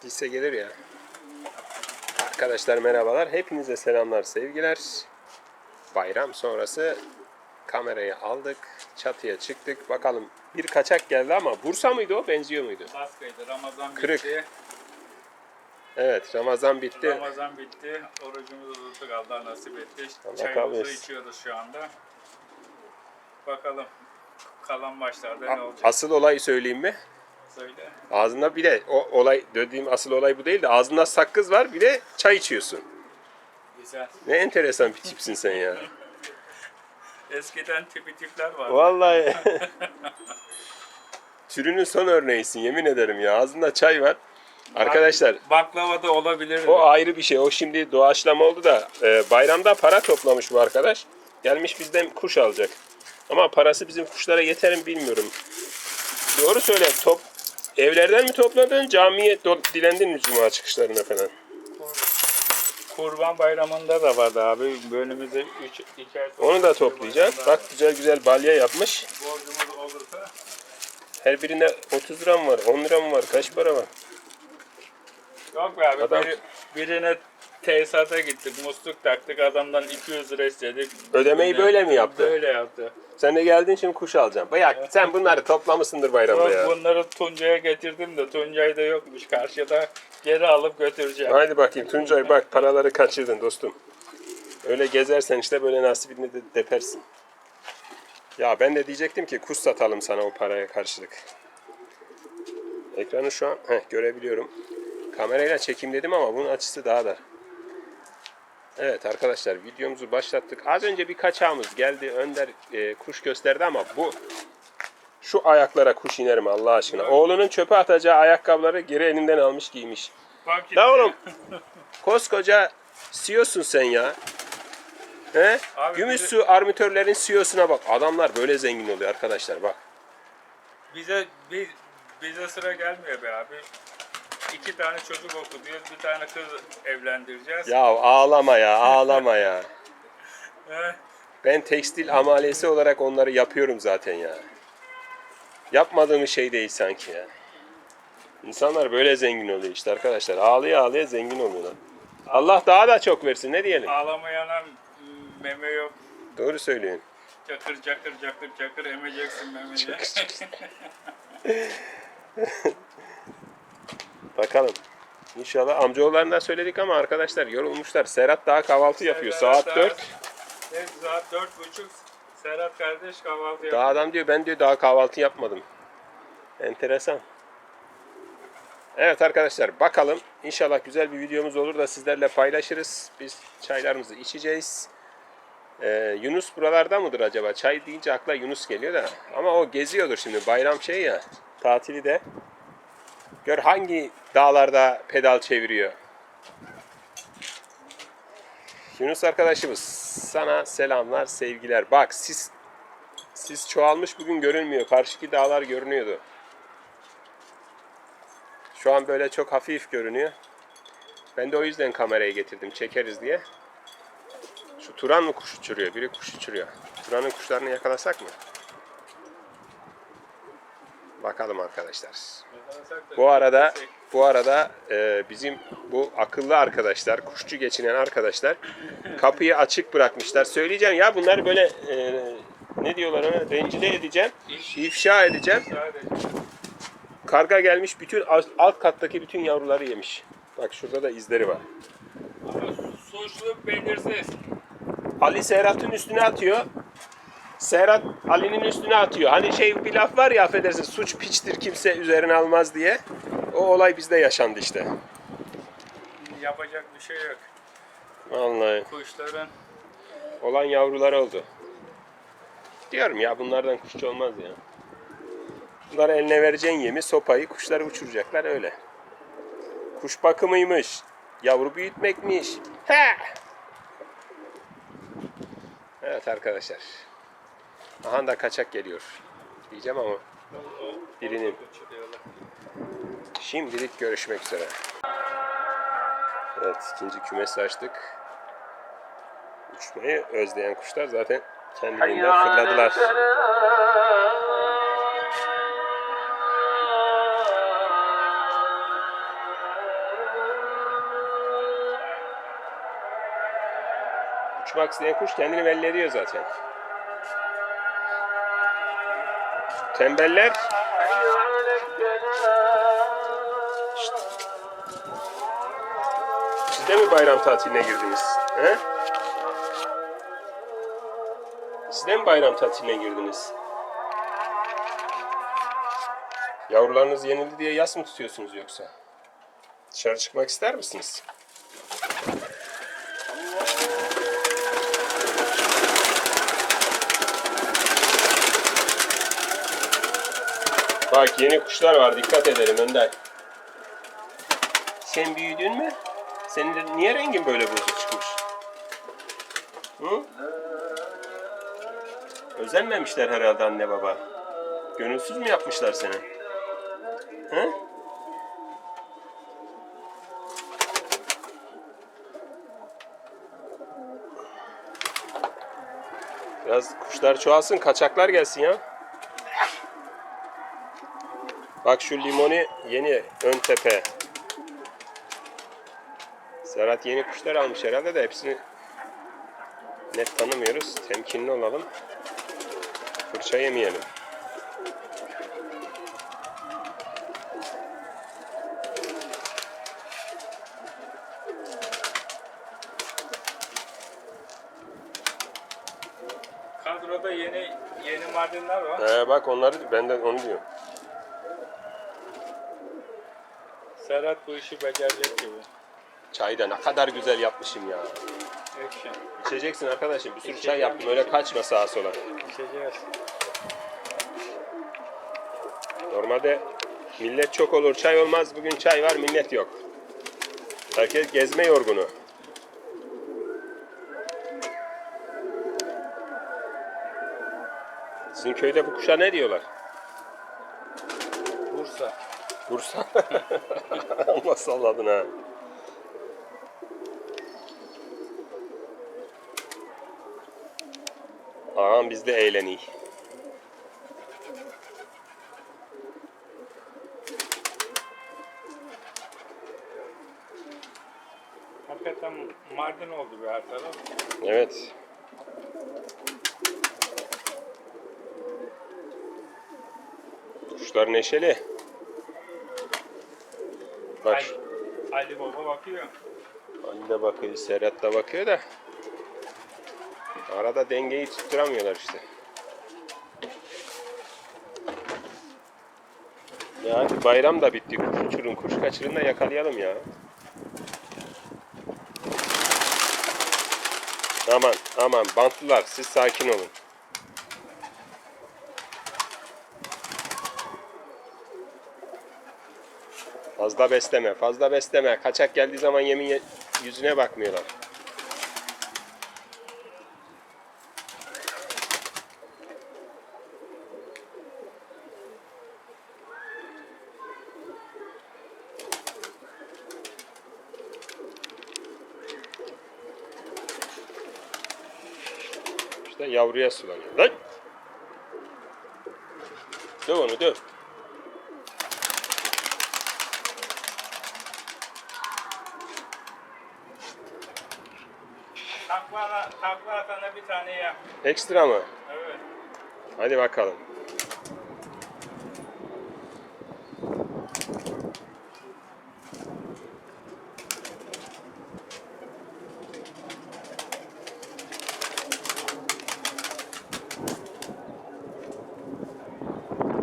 Gitse gelir ya. Arkadaşlar merhabalar. Hepinize selamlar, sevgiler. Bayram sonrası kamerayı aldık. Çatıya çıktık. Bakalım bir kaçak geldi ama Bursa mıydı o? Benziyor muydu? Baskıydı. Ramazan Kırık. bitti. Evet Ramazan bitti. Ramazan bitti. Orucumuzu tuttuk. Allah nasip etti. Allah Çayımızı kabul etsin. içiyoruz şu anda. Bakalım kalan maçlarda ne olacak? Asıl olayı söyleyeyim mi? Söyle. Ağzında bir de o olay dediğim asıl olay bu değil de ağzında sakız var bir de çay içiyorsun. Güzel. Ne enteresan bir tipsin sen ya. Eskiden tipi tipler vardı. Vallahi. Türünün son örneğisin yemin ederim ya. Ağzında çay var. Arkadaşlar Baklava da olabilir. o ayrı bir şey. O şimdi doğaçlama oldu da e, bayramda para toplamış bu arkadaş. Gelmiş bizden kuş alacak. Ama parası bizim kuşlara yeter mi bilmiyorum. Doğru söyle. Top evlerden mi topladın? Camiye dilendin mi cuma çıkışlarında falan? Kurban bayramında da vardı abi. Bölümümüzde 3 2 Onu da toplayacağız. Bak güzel güzel balya yapmış. borcumuz olursa Her birinde 30 lira mı var? 10 lira mı var? Kaç para var? Yok be abi. Adam- Biri, birine tesisata gittik. Musluk taktık. Adamdan 200 lira istedik. Ödemeyi Yine böyle mi yaptı? Böyle yaptı. Sen de geldin şimdi kuş alacaksın. Bayak sen bunları toplamışsındır bayramda Yok, ya. bunları Tuncay'a getirdim de Tuncay da yokmuş. Karşıda geri alıp götüreceğim. Haydi bakayım Tuncay bak paraları kaçırdın dostum. Öyle gezersen işte böyle nasibini de depersin. Ya ben de diyecektim ki kuş satalım sana o paraya karşılık. Ekranı şu an heh, görebiliyorum. Kamerayla çekim dedim ama bunun açısı daha da. Evet arkadaşlar videomuzu başlattık. Az önce bir kaçağımız geldi. Önder e, kuş gösterdi ama bu şu ayaklara kuş iner mi Allah aşkına? Oğlunun çöpe atacağı ayakkabıları geri elinden almış giymiş. La oğlum koskoca CEO'sun sen ya. He? Abi Gümüşsu armatörlerin CEO'suna bak. Adamlar böyle zengin oluyor arkadaşlar bak. Bize biz, bize sıra gelmiyor be abi. İki tane çocuk okutuyoruz. Bir tane kız evlendireceğiz. Ya ağlama ya ağlama ya. Ben tekstil amalesi olarak onları yapıyorum zaten ya. Yapmadığım şey değil sanki ya. İnsanlar böyle zengin oluyor işte arkadaşlar. Ağlaya ağlaya zengin oluyorlar. Allah daha da çok versin ne diyelim. Ağlamayana meme yok. Doğru söylüyorsun. Çakır çakır çakır çakır emeceksin memeci. Bakalım. İnşallah amcaoğullarından söyledik ama arkadaşlar yorulmuşlar. Serhat daha kahvaltı yapıyor. Saat 4. Evet, saat dört buçuk. Serhat kardeş kahvaltı yapıyor. Daha adam diyor ben diyor daha kahvaltı yapmadım. Enteresan. Evet arkadaşlar bakalım. İnşallah güzel bir videomuz olur da sizlerle paylaşırız. Biz çaylarımızı içeceğiz. Ee, Yunus buralarda mıdır acaba? Çay deyince akla Yunus geliyor da. Ama o geziyordur şimdi. Bayram şey ya. Tatili de. Gör hangi dağlarda pedal çeviriyor. Yunus arkadaşımız sana selamlar, sevgiler. Bak sis sis çoğalmış bugün görünmüyor. Karşıki dağlar görünüyordu. Şu an böyle çok hafif görünüyor. Ben de o yüzden kamerayı getirdim çekeriz diye. Şu Turan mı kuş uçuruyor? Biri kuş uçuruyor. Turan'ın kuşlarını yakalasak mı? Bakalım arkadaşlar. Bu arada bu arada e, bizim bu akıllı arkadaşlar, kuşçu geçinen arkadaşlar kapıyı açık bırakmışlar. Söyleyeceğim ya bunları böyle e, ne diyorlar ona rencide edeceğim, ifşa edeceğim. Karga gelmiş bütün alt kattaki bütün yavruları yemiş. Bak şurada da izleri var. Suçlu belirsiz. Ali Serhat'ın üstüne atıyor. Serhat Ali'nin üstüne atıyor. Hani şey bir laf var ya affedersin suç piçtir kimse üzerine almaz diye. O olay bizde yaşandı işte. Yapacak bir şey yok. Vallahi. Kuşların olan yavrular oldu. Diyorum ya bunlardan kuşçu olmaz ya. Bunlar eline vereceğin yemi, sopayı, kuşları uçuracaklar öyle. Kuş bakımıymış. Yavru büyütmekmiş. He! Evet arkadaşlar. Aha da kaçak geliyor. Diyeceğim ama birinin. Şimdilik görüşmek üzere. Evet ikinci kümesi açtık. Uçmayı özleyen kuşlar zaten kendiliğinden fırladılar. Uçmak isteyen kuş kendini belli ediyor zaten. Tembeller. Siz de mi bayram tatiline girdiniz? He? Siz de mi bayram tatiline girdiniz? Yavrularınız yenildi diye yas mı tutuyorsunuz yoksa? Dışarı çıkmak ister misiniz? Bak yeni kuşlar var dikkat edelim Önder. Sen büyüdün mü? Senin de niye rengin böyle bozuk çıkmış? Hı? Özenmemişler herhalde anne baba. Gönülsüz mü yapmışlar seni? Hı? Biraz kuşlar çoğalsın, kaçaklar gelsin ya. Bak şu limoni yeni ön tepe. Serhat yeni kuşlar almış herhalde de hepsini net tanımıyoruz. Temkinli olalım. Fırça yemeyelim. Kadroda yeni yeni Mardinler var. Ee, bak onları ben de onu diyorum. Serhat bu işi becerecek gibi. Çayı da ne kadar güzel yapmışım ya. Action. İçeceksin arkadaşım. Bir sürü çay yaptım. Öyle kaçma sağa sola. İçeceğiz. Normalde millet çok olur, çay olmaz. Bugün çay var, millet yok. Herkes gezme yorgunu. Sizin köyde bu kuşa ne diyorlar? Bursa. Allah salladın ha. Ağam biz de eğlenik. Hakikaten Mardin oldu bir her taraf. Evet. Kuşlar neşeli. Bak Ali, Ali Baba bakıyor. Ali de bakıyor, Serhat da bakıyor da arada dengeyi tutturamıyorlar işte. Ya hadi bayram da bitti. Kuş uçurun, kuş kaçırın da yakalayalım ya. Aman aman bantlılar siz sakin olun. Fazla besleme, fazla besleme. Kaçak geldiği zaman yemin ye- yüzüne bakmıyorlar. İşte yavruya sulanıyor. Lan! Döv onu döv. Takla, takla atana bir tane yap. Ekstra mı? Evet. Hadi bakalım.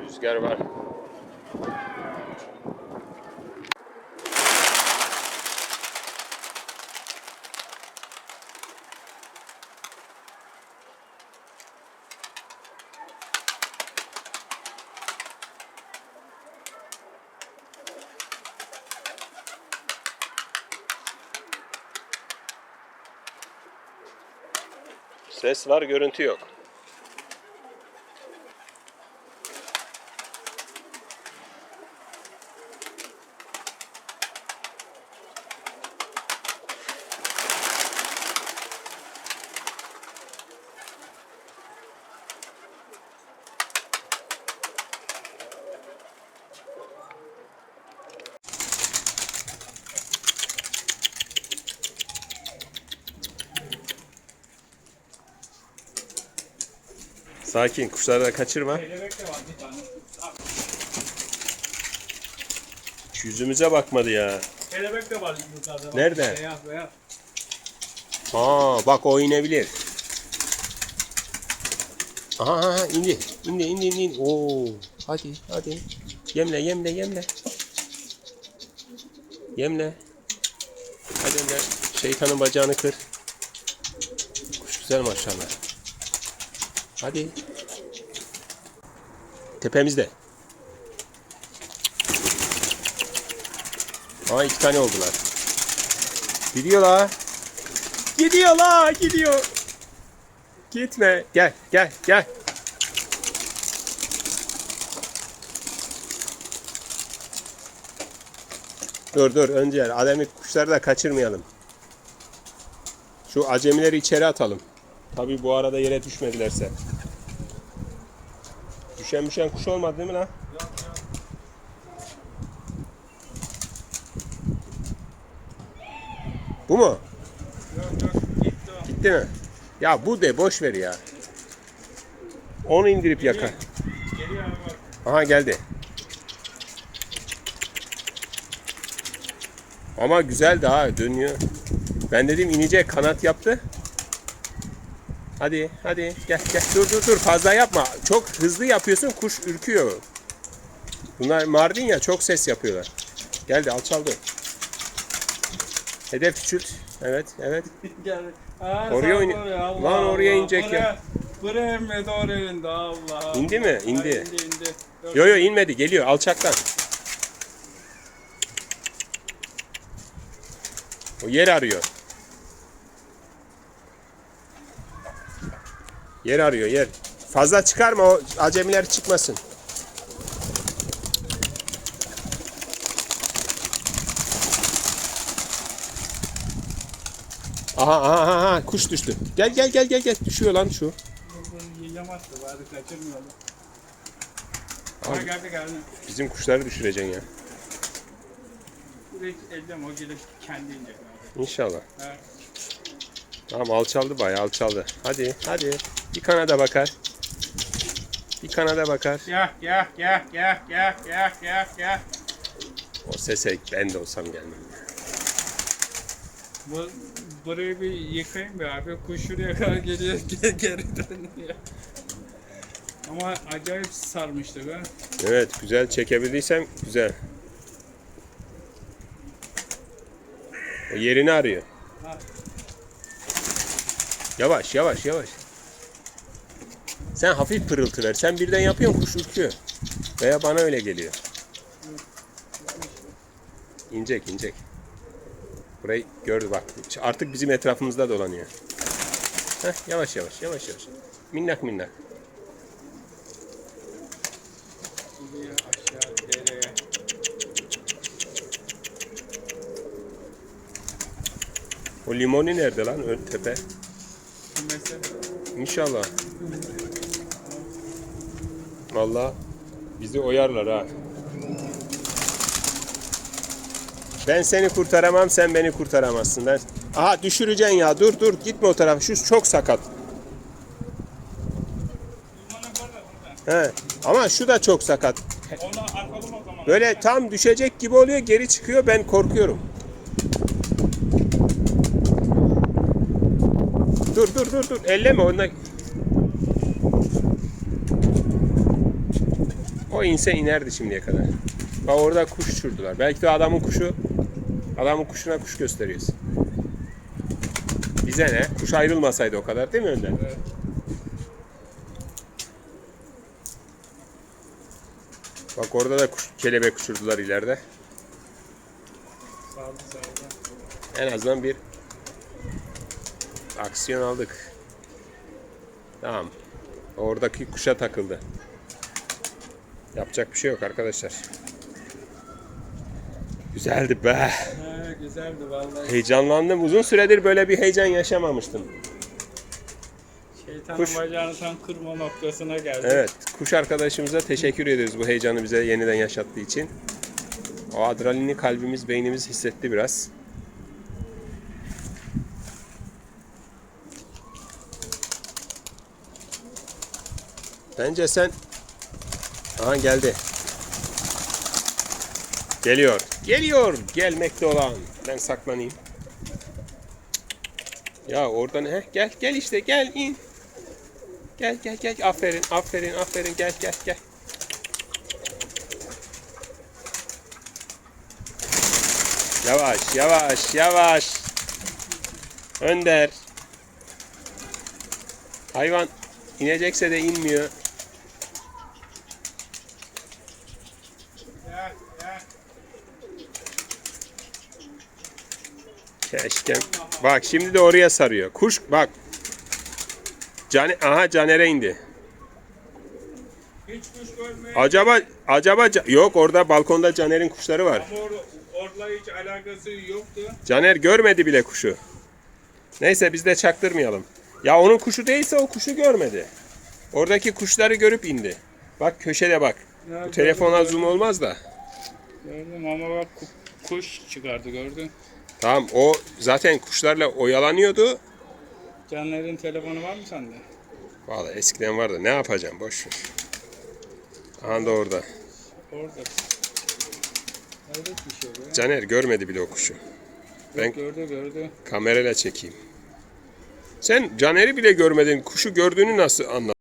Rüzgar var. Ses var, görüntü yok. Sakin kuşları da kaçırma. Hiç Yüzümüze bakmadı ya. Kelebek de var yukarıda. bak. Nerede? Beyaz beyaz. Aa bak o inebilir. Aha indi. İndi indi indi. indi. Oo hadi hadi. Yemle yemle yemle. Yemle. Hadi Önder. Şeytanın bacağını kır. Kuş güzel maşallah. Hadi. Tepemizde. Aa iki tane oldular. Gidiyorlar. Gidiyor la gidiyor. Gitme. Gel gel gel. Dur dur önce ademi kuşları da kaçırmayalım. Şu acemileri içeri atalım. Tabi bu arada yere düşmedilerse. Düşen düşen kuş olmadı değil mi lan? Bu mu? Yok yok gitti mi? Ya bu de boş ver ya. Onu indirip yakar. Geliyor abi bak. Aha geldi. Ama güzel daha dönüyor. Ben dedim inecek kanat yaptı. Hadi hadi gel gel dur dur dur fazla yapma. Çok hızlı yapıyorsun kuş ürküyor. Bunlar Mardin ya çok ses yapıyorlar. Geldi alçaldı. Hedef küçült. Evet evet. Gel. Ha, Oraya oraya, Allah Lan oraya Allah. inecek ya. Buraya- inmedi oraya indi Allah. İndi mi? Ha, İndi. indi indi. Dur. Yo yo inmedi geliyor alçaktan. O yer arıyor. Yer arıyor yer. Fazla çıkarma o acemiler çıkmasın. Aha aha aha, aha kuş düştü. Gel gel gel gel gel düşüyor lan şu. Yiyemezdi bari kaçırmayalım. Abi. geldi geldi. Bizim kuşları düşüreceksin ya. Direkt ellem o gelip kendi inecek abi. İnşallah. Ha. Tamam alçaldı bayağı alçaldı. Hadi hadi. Bir kanada bakar. Bir kanada bakar. Gel gel gel gel gel gel gel gel. O sese ben de olsam gelmem. Bu, burayı bir yıkayayım bir abi. Kuş şuraya kadar geliyor geri dönüyor. Ama acayip sarmıştı be. Evet güzel çekebildiysem güzel. O yerini arıyor. Ha. Yavaş yavaş yavaş. Sen hafif pırıltı ver. Sen birden yapıyorsun kuş ürküyor. Veya bana öyle geliyor. İnecek inecek. Burayı gördü bak. Artık bizim etrafımızda dolanıyor. Heh, yavaş yavaş yavaş yavaş. Minnak minnak. O limoni nerede lan ön tepe? İnşallah. Vallahi bizi oyarlar ha. Ben seni kurtaramam, sen beni kurtaramazsın. Ben... Aha düşüreceksin ya. Dur dur gitme o tarafa. Şu çok sakat. He. Ama şu da çok sakat. Böyle tam düşecek gibi oluyor, geri çıkıyor. Ben korkuyorum. Dur dur dur dur. Elleme onunla. O inse inerdi şimdiye kadar. Bak orada kuş uçurdular. Belki de adamın kuşu adamın kuşuna kuş gösteriyoruz. Bize ne? Kuş ayrılmasaydı o kadar değil mi önden? Evet. Bak orada da kuş, kelebek uçurdular ileride. En azından bir aksiyon aldık. Tamam. Oradaki kuşa takıldı. Yapacak bir şey yok arkadaşlar. Güzeldi be. Ha, güzeldi vallahi. Heyecanlandım. Uzun süredir böyle bir heyecan yaşamamıştım. Şeytanın Kuş- bacağını tam kırma noktasına geldi. Evet, kuş arkadaşımıza teşekkür ediyoruz bu heyecanı bize yeniden yaşattığı için. O adrenalini kalbimiz, beynimiz hissetti biraz. Bence sen... Aha geldi. Geliyor. Geliyor. Gelmekte olan. Ben saklanayım. Ya oradan heh, gel gel işte gel in. Gel gel gel. Aferin aferin aferin gel gel gel. Yavaş yavaş yavaş. Önder. Hayvan inecekse de inmiyor. Keşke. Bak şimdi de oraya sarıyor. Kuş bak. Can aha Caner'e indi. Hiç kuş görmeye Acaba acaba Ca- yok orada balkonda Caner'in kuşları var. ama or, orla hiç alakası yoktu. Caner görmedi bile kuşu. Neyse biz de çaktırmayalım. Ya onun kuşu değilse o kuşu görmedi. Oradaki kuşları görüp indi. Bak köşede bak. Ya, Bu telefona gördüm, zoom olmaz da. Gördüm ama bak ku- kuş çıkardı gördün. Tamam o zaten kuşlarla oyalanıyordu. Caner'in telefonu var mı sende? Vallahi eskiden vardı. Ne yapacağım boş ver. Aha da orada. Orada. Hayret bir şey bu ya. Caner görmedi bile o kuşu. ben- Gördü gördü. Kamerayla çekeyim. Sen Caner'i bile görmedin. Kuşu gördüğünü nasıl anladın?